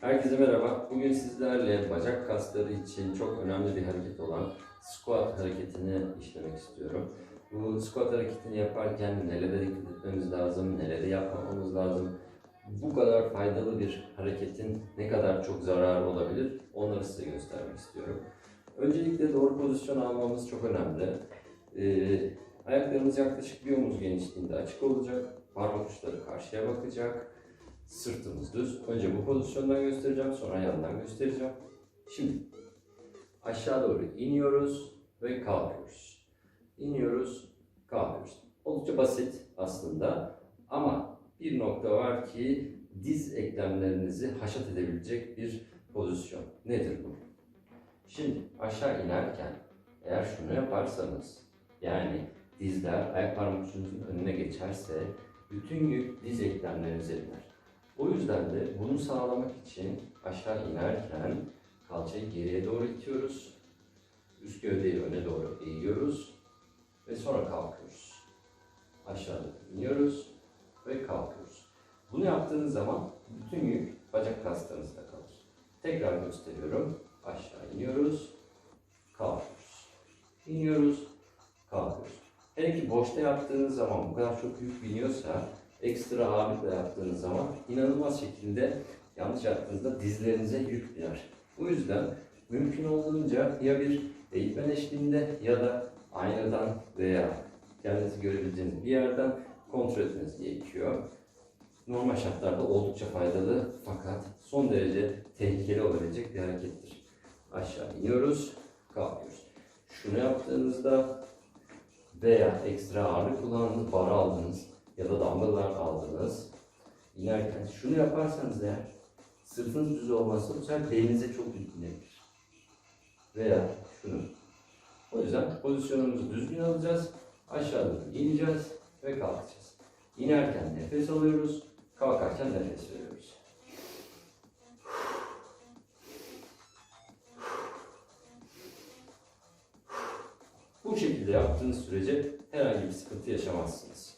Herkese merhaba. Bugün sizlerle bacak kasları için çok önemli bir hareket olan squat hareketini işlemek istiyorum. Bu squat hareketini yaparken nelere dikkat etmemiz lazım, neleri yapmamamız lazım, bu kadar faydalı bir hareketin ne kadar çok zararı olabilir onları size göstermek istiyorum. Öncelikle doğru pozisyon almamız çok önemli. Ee, ayaklarımız yaklaşık bir omuz genişliğinde açık olacak, parmak uçları karşıya bakacak, Sırtımız düz. Önce bu pozisyondan göstereceğim, sonra yandan göstereceğim. Şimdi aşağı doğru iniyoruz ve kalkıyoruz. İniyoruz, kalkıyoruz. Oldukça basit aslında ama bir nokta var ki diz eklemlerinizi haşat edebilecek bir pozisyon. Nedir bu? Şimdi aşağı inerken eğer şunu yaparsanız yani dizler ayak parmak önüne geçerse bütün yük diz eklemlerinize biner. O yüzden de bunu sağlamak için aşağı inerken kalçayı geriye doğru itiyoruz. Üst gövdeyi öne doğru eğiyoruz ve sonra kalkıyoruz. Aşağı iniyoruz ve kalkıyoruz. Bunu yaptığınız zaman bütün yük bacak kaslarınızda kalır. Tekrar gösteriyorum. Aşağı iniyoruz, kalkıyoruz. İniyoruz, kalkıyoruz. Hele ki boşta yaptığınız zaman bu kadar çok yük biniyorsa ekstra ağırlıkla yaptığınız zaman inanılmaz şekilde yanlış yaptığınızda dizlerinize yük biner. Bu yüzden mümkün olduğunca ya bir eğitmen eşliğinde ya da aynadan veya kendinizi görebileceğiniz bir yerden kontrol etmeniz gerekiyor. Normal şartlarda oldukça faydalı fakat son derece tehlikeli olabilecek bir harekettir. Aşağı iniyoruz, kalkıyoruz. Şunu yaptığınızda veya ekstra ağırlık kullandınız, bara aldınız ya da dumbbell'lar aldınız. İnerken şunu yaparsanız eğer sırtınız düz olmazsa bu sefer belinize çok yük binebilir. Veya şunu. O yüzden pozisyonumuzu düzgün alacağız. Aşağı doğru ineceğiz ve kalkacağız. İnerken nefes alıyoruz, kalkarken nefes veriyoruz. Bu şekilde yaptığınız sürece herhangi bir sıkıntı yaşamazsınız.